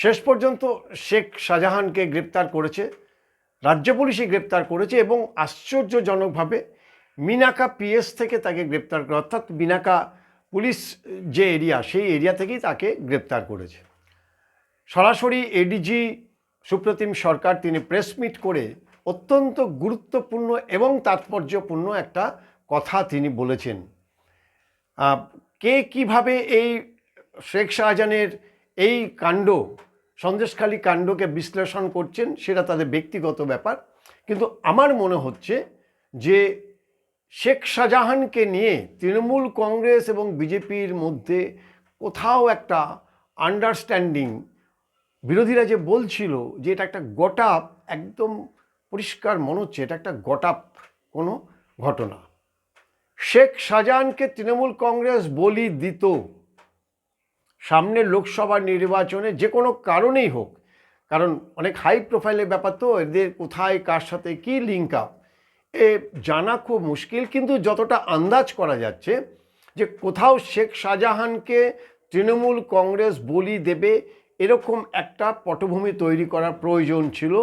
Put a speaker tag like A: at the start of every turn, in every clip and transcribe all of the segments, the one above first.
A: শেষ পর্যন্ত শেখ শাহজাহানকে গ্রেপ্তার করেছে, রাজ্য পুলিশই গ্রেপ্তার করেছে এবং আশ্চর্যজনকভাবে মিনাকা পিএস থেকে তাকে গ্রেপ্তার করে, অর্থাৎ মিনাকা পুলিশ যে এরিয়া, সেই এরিয়া থেকেই তাকে গ্রেপ্তার করেছে। সরাসরি এডিজি সুপ্রতিম সরকার তিনি প্রেস মিট করে অত্যন্ত গুরুত্বপূর্ণ এবং তাৎপর্যপূর্ণ একটা কথা তিনি বলেছেন। কে কীভাবে এই শেখ শাহজাহানের এই কাণ্ড সন্দেশখালী কাণ্ডকে বিশ্লেষণ করছেন, সেটা তাদের ব্যক্তিগত ব্যাপার। কিন্তু আমার মনে হচ্ছে যে শেখ শাহজাহানকে নিয়ে তৃণমূল কংগ্রেস এবং বিজেপির মধ্যে কোথাও একটা আন্ডারস্ট্যান্ডিং বিরোধীরা যে বলছিল যে এটা একটা গটাপ, একদম পরিষ্কার মনে হচ্ছে এটা একটা গটাপ কোনো ঘটনা। শেখ শাহজাহানকে তৃণমূল কংগ্রেস বলি দিত। সামনের লোকসভা নির্বাচনে যে কোনো কারণেই হোক, কারণ অনেক হাই প্রোফাইলের ব্যাপার তো, এদের কোথায়, কার সাথে কি লিঙ্ক আপ এ জানা খুব মুশকিল। কিন্তু যতটা আন্দাজ করা যাচ্ছে যে কোথাও শেখ শাহজাহানকে তৃণমূল কংগ্রেস বলি দেবে, এরকম একটা পটভূমি তৈরি করার প্রয়োজন ছিল,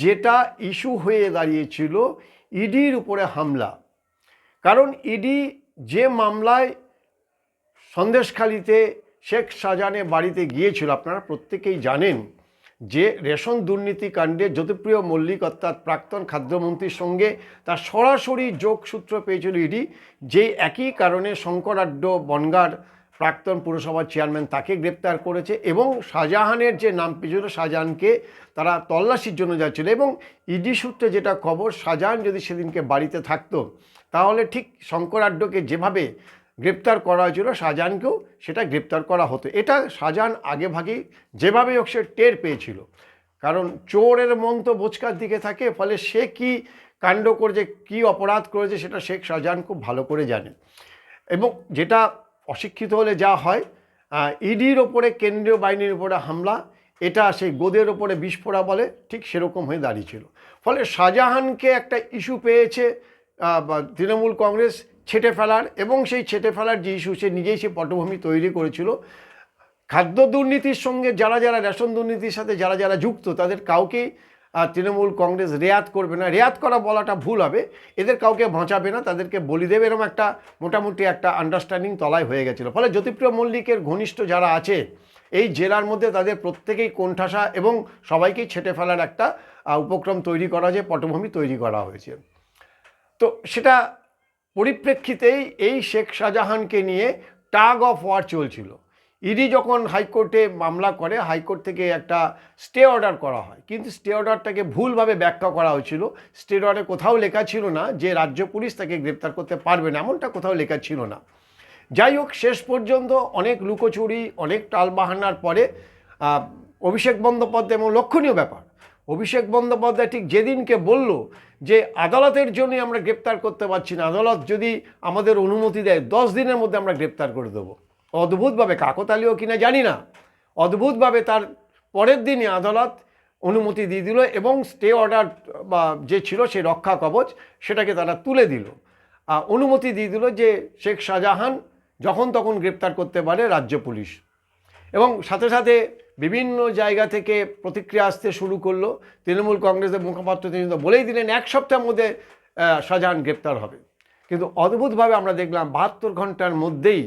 A: যেটা ইস্যু হয়ে দাঁড়িয়েছিল ইডির উপরে হামলা। কারণ ইডি যে মামলায় সন্দেশখালিতে শেখ শাহজাহানের বাড়িতে গিয়েছিল। আপনারা প্রত্যেকেই জানেন যে রেশন দুর্নীতি কাণ্ডে জ্যোতিপ্রিয় মল্লিক অর্থাৎ প্রাক্তন খাদ্যমন্ত্রীর সঙ্গে তার সরাসরি যোগসূত্র পেয়েছিল ইডি। যে একই কারণে শঙ্করাড্ড বনগার প্রাক্তন পুরসভার চেয়ারম্যান তাকে গ্রেপ্তার করেছে এবং শাহজাহানের যে নাম পেয়েছিল শাহজাহানকে তারা তল্লাশির জন্য যাচ্ছিল এবং ইডি সূত্রে যেটা খবর, শাহজাহান যদি সেদিনকে বাড়িতে থাকতো, তাহলে ঠিক শঙ্করাড্ডকে যেভাবে গ্রেপ্তার করা হয়েছিল শাহজাহানকেও, সেটা গ্রেপ্তার করা হতো। এটা শাহজাহান আগে ভাগেই যেভাবে হোক সে টের পেয়েছিল। কারণ চোরের মন তো বোচকার দিকে থাকে, ফলে সে কি কাণ্ড করেছে, কি অপরাধ করেছে, সেটা শেখ শাহজাহান খুব ভালো করে জানে। এবং যেটা অশিক্ষিত হলে যা হয় ইডির ওপরে কেন্দ্রীয় বাহিনীর উপরে হামলা, এটা সেই গোদের ওপরে বিস্ফোরা বলে, ঠিক সেরকম হয়ে দাঁড়িয়েছিল। ফলে শাহজাহানকে একটা ইস্যু পেয়েছে তৃণমূল কংগ্রেস ছেটে ফেলার এবং সেই ছেটে ফেলার যে ইস্যু সে নিজেই সে পটভূমি তৈরি করেছিল। খাদ্য দুর্নীতির সঙ্গে যারা যারা রেশন দুর্নীতির সাথে যারা যারা যুক্ত তাদের কাউকেই আহ, তৃণমূল কংগ্রেস রেয়াত করবে না। রেয়াত করা বলাটা ভুল হবে। এদের কাউকে বাঁচাবে না তাদেরকে বলি দেবে এরকম একটা মোটামুটি একটা আন্ডারস্ট্যান্ডিং তলায় হয়ে গেছিল। ফলে জ্যোতিপ্রিয় মল্লিকের ঘনিষ্ঠ যারা আছে এই জেলার মধ্যে তাদের প্রত্যেকেই কোণঠাসা এবং সবাইকেই ছেটে ফেলার একটা উপক্রম তৈরি করা যে পটভূমি তৈরি করা হয়েছে। তো সেটা পরিপ্রেক্ষিতেই এই শেখ শাহজাহানকে নিয়ে টাগ অফ ওয়ার চলছিল। ইডি যখন হাইকোর্টে মামলা করে, হাইকোর্ট থেকে একটা স্টে অর্ডার করা হয়। কিন্তু স্টে অর্ডারটাকে ভুলভাবে ব্যাখ্যা করা হয়েছিল। স্টে অর্ডারে কোথাও লেখা ছিল না যে রাজ্য পুলিশ তাকে গ্রেপ্তার করতে পারবে না, এমনটা কোথাও লেখা ছিল না। যাই হোক, শেষ পর্যন্ত অনেক লুকোচুরি, অনেক টালবাহানার পরে অভিষেক বন্দ্যোপাধ্যায় এবং লক্ষণীয় ব্যাপার অভিষেক বন্দ্যোপাধ্যায় ঠিক যেদিনকে বলল যে আদালতের জন্যই আমরা গ্রেপ্তার করতে পারছি না, আদালত যদি আমাদের অনুমতি দেয়, দশ দিনের মধ্যে আমরা গ্রেপ্তার করে দেবো। অদ্ভুতভাবে কাকতালীয় কিনা জানি না। অদ্ভুতভাবে তার পরের দিনই আদালত অনুমতি দিয়ে দিল এবং স্টে অর্ডার বা যে ছিল সেই রক্ষা কবচ সেটাকে তারা তুলে দিল। অনুমতি দিয়ে দিল যে শেখ শাহজাহান যখন তখন গ্রেপ্তার করতে পারে রাজ্য পুলিশ। এবং সাথে সাথে বিভিন্ন জায়গা থেকে প্রতিক্রিয়া আসতে শুরু করল। তৃণমূল কংগ্রেসের মুখপাত্র তিনি তো বলেই দিলেন, এক সপ্তাহের মধ্যে শাহজাহান গ্রেপ্তার হবে। কিন্তু অদ্ভুতভাবে আমরা দেখলাম, বাহাত্তর ঘণ্টার মধ্যেই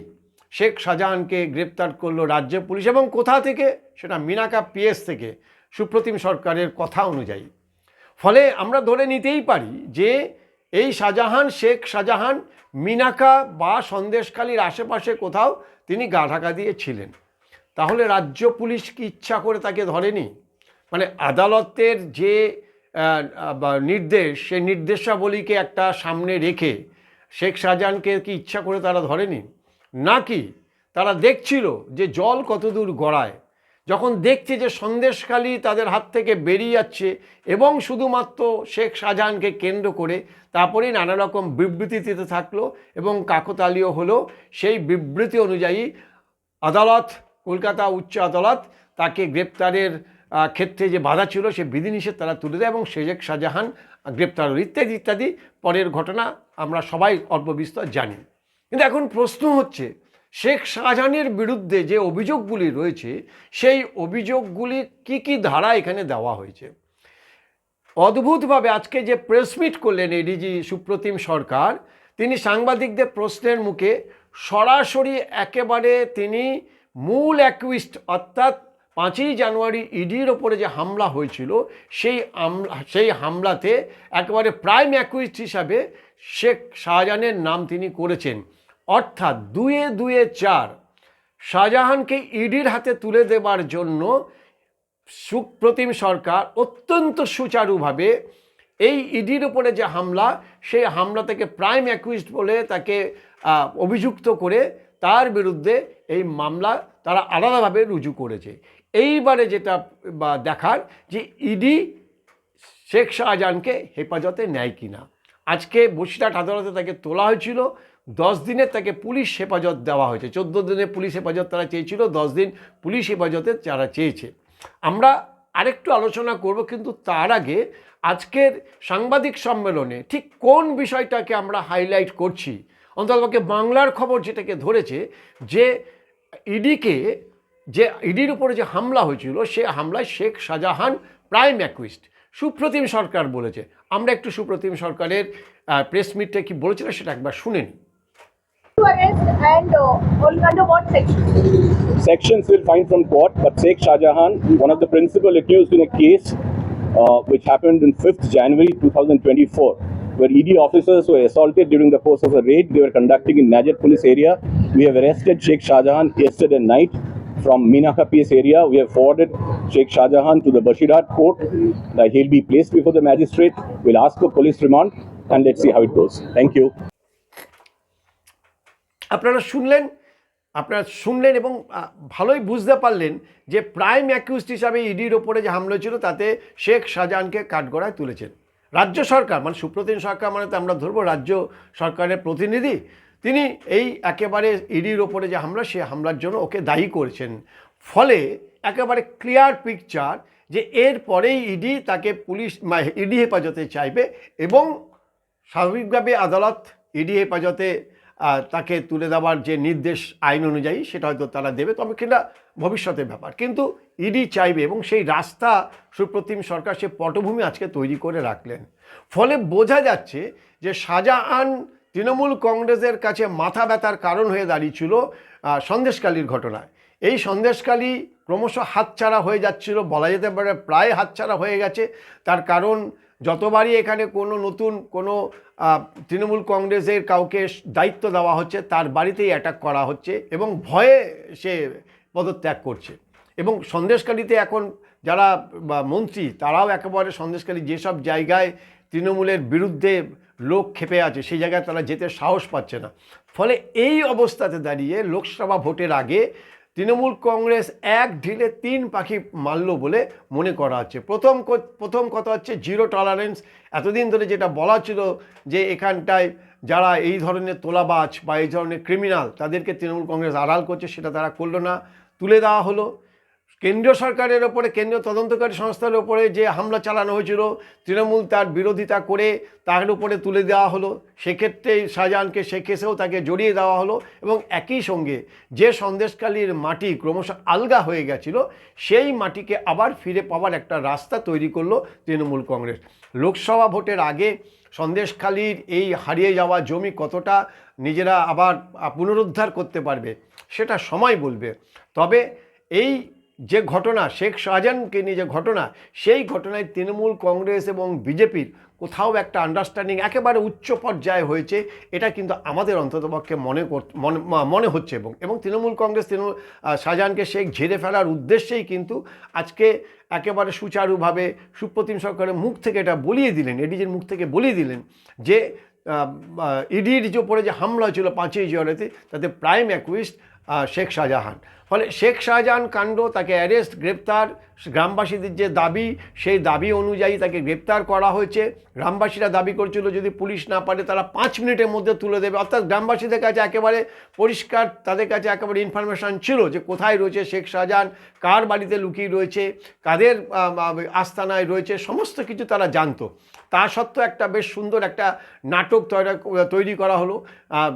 A: শেখ শাহজাহানকে গ্রেপ্তার করল রাজ্য পুলিশ এবং কোথা থেকে? সেটা মিনাকা পিএস থেকে, সুপ্রতিম সরকারের কথা অনুযায়ী। ফলে আমরা ধরে নিতেই পারি যে, এই শাহজাহান, শেখ শাহজাহান, মিনাকা বা সন্দেশখালীর আশেপাশে কোথাও তিনি গা ঢাকা দিয়ে ছিলেন। তাহলে রাজ্য পুলিশ কি ইচ্ছা করে তাকে ধরেনি? মানে আদালতের যে নির্দেশ, সেই নির্দেশাবলীকে একটা সামনে রেখে শেখ শাহজাহানকে কি ইচ্ছা করে তারা ধরেনি? নাকি তারা দেখছিল যে জল কতদূর গড়ায়? যখন দেখছে যে সন্দেশখালী তাদের হাত থেকে বেরিয়ে যাচ্ছে এবং শুধুমাত্র শেখ শাহজাহানকে কেন্দ্র করে তারপরেই নানা রকম বিবৃতি দিতে থাকল এবং কাকতালীয় হলো, সেই বিবৃতি অনুযায়ী আদালত কলকাতা উচ্চ আদালত তাকে গ্রেপ্তারের ক্ষেত্রে যে বাধা ছিল সে বিধিনিষেধ তারা তুলে দেয় এবং শেখ শাহজাহান গ্রেপ্তার হল ইত্যাদি ইত্যাদি। পরের ঘটনা আমরা সবাই অল্প বিস্তর জানি। কিন্তু এখন প্রশ্ন হচ্ছে, শেখ শাহজাহানের বিরুদ্ধে যে অভিযোগগুলি রয়েছে, সেই অভিযোগগুলি কি কি ধারা এখানে দেওয়া হয়েছে? অদ্ভুতভাবে আজকে যে প্রেসমিট করলেন এডিজি সুপ্রতিম সরকার, তিনি সাংবাদিকদের প্রশ্নের মুখে সরাসরি একেবারে তিনি মূল অ্যাকুইস্ট অর্থাৎ পাঁচই জানুয়ারি ইডির ওপরে যে হামলা হয়েছিল, সেই সেই হামলাতে একেবারে প্রাইম অ্যাকুইস্ট হিসাবে শেখ শাহজাহানের নাম তিনি করেছেন। অর্থাৎ দুয়ে দুয়ে চার, শাহজাহানকে ইডির হাতে তুলে দেবার জন্য সুপ্রতিম সরকার অত্যন্ত সুচারুভাবে এই ইডির উপরে যে হামলা, সেই হামলা থেকে প্রাইম অ্যাকুইস্ট বলে তাকে অভিযুক্ত করে তার বিরুদ্ধে এই মামলা তারা আলাদাভাবে রুজু করেছে। এইবারে যেটা, বা দেখার যে ইডি শেখ শাহজাহানকে হেফাজতে নেয় কিনা। আজকে বসিরহাট আদালতে তাকে তোলা হয়েছিল, দশ দিনের তাকে পুলিশ হেফাজত দেওয়া হয়েছে। চোদ্দ দিনে পুলিশ হেফাজত তারা চেয়েছিল, দশ দিন পুলিশ হেফাজতে তারা চেয়েছে। আমরা আরেকটু আলোচনা করব কিন্তু তার আগে আজকের সাংবাদিক সম্মেলনে ঠিক কোন বিষয়টাকে আমরা হাইলাইট করছি? অন্ততপক্ষে বাংলার খবর যেটাকে ধরেছে যে ইডিকে যে ইডির উপরে যে হামলা হয়েছিল সে হামলায় শেখ শাহজাহান প্রাইম অ্যাকুইস্ট সুপ্রতিম সরকার বলেছে আমরা একটু সুপ্রতিম সরকারের প্রেস মিটটা কি বলেছিল সেটা একবার শুনে নিই
B: and uh, under what section?
C: sections will find from court, but Sheikh Shah Jahan, one of the principal accused in a case uh, which happened in 5th January 2024, where ED officers were assaulted during the course of a raid they were conducting in Najar police area. We have arrested Sheikh Shah Jahan yesterday night from Minaka PS area. We have forwarded Sheikh Shah Jahan to the Bashirat court. That he'll be placed before the magistrate. We'll ask for police remand and let's see how it goes. Thank you.
A: আপনারা শুনলেন আপনারা শুনলেন এবং ভালোই বুঝতে পারলেন যে prime accused হিসাবে ইডির ওপরে যে হামলা ছিল তাতে শেখ শাহজাহানকে কাঠগড়ায় তুলেছেন রাজ্য সরকার মানে সুপ্রতিম সরকার মানে তো আমরা ধরবো রাজ্য সরকারের প্রতিনিধি, তিনি এই একেবারে ইডির ওপরে যে হামলা, সে হামলার জন্য ওকে দায়ী করেছেন। ফলে একেবারে ক্লিয়ার পিকচার যে এর পরেই ইডি তাকে পুলিশ ইডি হেফাজতে চাইবে এবং স্বাভাবিকভাবে আদালত ইডি হেফাজতে তাকে তুলে দেওয়ার যে নির্দেশ আইন অনুযায়ী সেটা হয়তো তারা দেবে। তবে কিনা ভবিষ্যতের ব্যাপার। কিন্তু ইডি চাইবে এবং সেই রাস্তা সুপ্রতিম সরকার সে পটভূমি আজকে তৈরি করে রাখলেন। ফলে বোঝা যাচ্ছে যে শাহজাহান তৃণমূল কংগ্রেসের কাছে মাথা ব্যথার কারণ হয়ে দাঁড়িয়েছিল সন্দেশকালীর ঘটনায়। এই সন্দেশকালী ক্রমশ হাতছাড়া হয়ে যাচ্ছিল, বলা যেতে পারে প্রায় হাতছাড়া হয়ে গেছে। তার কারণ যতবারই এখানে কোনো নতুন কোনো তৃণমূল কংগ্রেসের কাউকে দায়িত্ব দেওয়া হচ্ছে, তার বাড়িতেই অ্যাটাক করা হচ্ছে এবং ভয়ে সে পদত্যাগ করছে। এবং সন্দেশকারীতে এখন যারা মন্ত্রী, তারাও একেবারে সন্দেশকালী যেসব জায়গায় তৃণমূলের বিরুদ্ধে লোক খেপে আছে, সেই জায়গায় তারা যেতে সাহস পাচ্ছে না। ফলে এই অবস্থাতে দাঁড়িয়ে লোকসভা ভোটের আগে তৃণমূল কংগ্রেস এক ঢিলে তিন পাখি মারল বলে মনে করা হচ্ছে। প্রথম প্রথম কথা হচ্ছে জিরো টলারেন্স এতদিন ধরে যেটা বলা ছিল যে এখানটায় যারা এই ধরনের তোলাবাজ বা এই ধরনের ক্রিমিনাল তাদেরকে তৃণমূল কংগ্রেস আড়াল করছে, সেটা তারা করল না। তুলে দেওয়া হলো। কেন্দ্রীয় সরকারের ওপরে, কেন্দ্রীয় তদন্তকারী সংস্থার ওপরে যে হামলা চালানো হয়েছিল, তৃণমূল তার বিরোধিতা করে তার উপরে তুলে দেওয়া হলো। সেক্ষেত্রে শাহজাহানকে সে কেসেও তাকে জড়িয়ে দেওয়া হলো এবং একই সঙ্গে যে সন্দেশকালীর মাটি ক্রমশ আলগা হয়ে গেছিল, সেই মাটিকে আবার ফিরে পাওয়ার একটা রাস্তা তৈরি করল তৃণমূল কংগ্রেস। লোকসভা ভোটের আগে সন্দেশখালীর এই হারিয়ে যাওয়া জমি কতটা নিজেরা আবার পুনরুদ্ধার করতে পারবে, সেটা সময় বলবে। তবে এই যে ঘটনা, শেখ শাহজাহানকে নিয়ে যে ঘটনা, সেই ঘটনায় তৃণমূল, কংগ্রেস এবং বিজেপির কোথাও একটা আন্ডারস্ট্যান্ডিং একেবারে উচ্চ পর্যায়ে হয়েছে, এটা কিন্তু আমাদের অন্ততপক্ষে মনে কর- মনে হচ্ছে এবং এবং তৃণমূল, কংগ্রেস, তৃণমূল শাহজাহানকে শেখ ঝেড়ে ফেলার উদ্দেশ্যেই কিন্তু আজকে একেবারে সুচারুভাবে সুপ্রতিম সরকারের মুখ থেকে এটা বলিয়ে দিলেন, এডিজির মুখ থেকে বলিয়ে দিলেন যে ইডির যে উপরে যে হামলা হয়েছিল পাঁচই জানুয়ারিতে তাতে প্রাইম অ্যাকুইস্ট শেখ শাহজাহান। ফলে শেখ শাহজাহান কাণ্ড তাকে অ্যারেস্ট গ্রেপ্তার, গ্রামবাসীদের যে দাবি, সেই দাবি অনুযায়ী তাকে গ্রেপ্তার করা হয়েছে। গ্রামবাসীরা দাবি করছিল যদি পুলিশ না পারে তারা পাঁচ মিনিটের মধ্যে তুলে দেবে। অর্থাৎ গ্রামবাসীদের কাছে একেবারে পরিষ্কার, তাদের কাছে একেবারে ইনফরমেশান ছিল যে কোথায় রয়েছে শেখ শাহজাহান, কার বাড়িতে লুকিয়ে রয়েছে, কাদের আস্তানায় রয়েছে, সমস্ত কিছু তারা জানতো। তা সত্ত্বেও একটা বেশ সুন্দর একটা নাটক তৈরি করা হলো।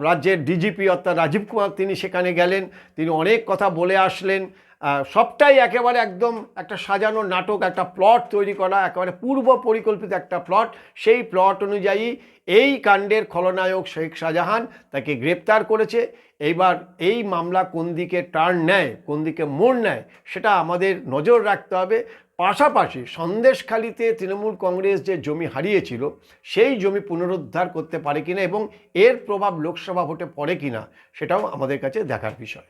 A: রাজ্যের ডিজিপি অর্থাৎ রাজীব কুমার, তিনি সেখানে গেলেন। তিনি অনেক কথা বলে আসলেন সবটাই একেবারে একদম একটা সাজানো নাটক, একটা প্লট তৈরি করা, একেবারে পূর্ব পরিকল্পিত একটা প্লট। সেই প্লট অনুযায়ী এই কাণ্ডের খলনায়ক শেখ শাহজাহান তাকে গ্রেপ্তার করেছে। এইবার এই মামলা কোন দিকে টার্ন নেয়, কোন দিকে মোড় নেয়, সেটা আমাদের নজর রাখতে হবে। পাশাপাশি সন্দেশখালিতে তৃণমূল কংগ্রেস যে জমি হারিয়েছিল, সেই জমি পুনরুদ্ধার করতে পারে কিনা এবং এর প্রভাব লোকসভা ভোটে পড়ে কিনা, সেটাও আমাদের কাছে দেখার বিষয়।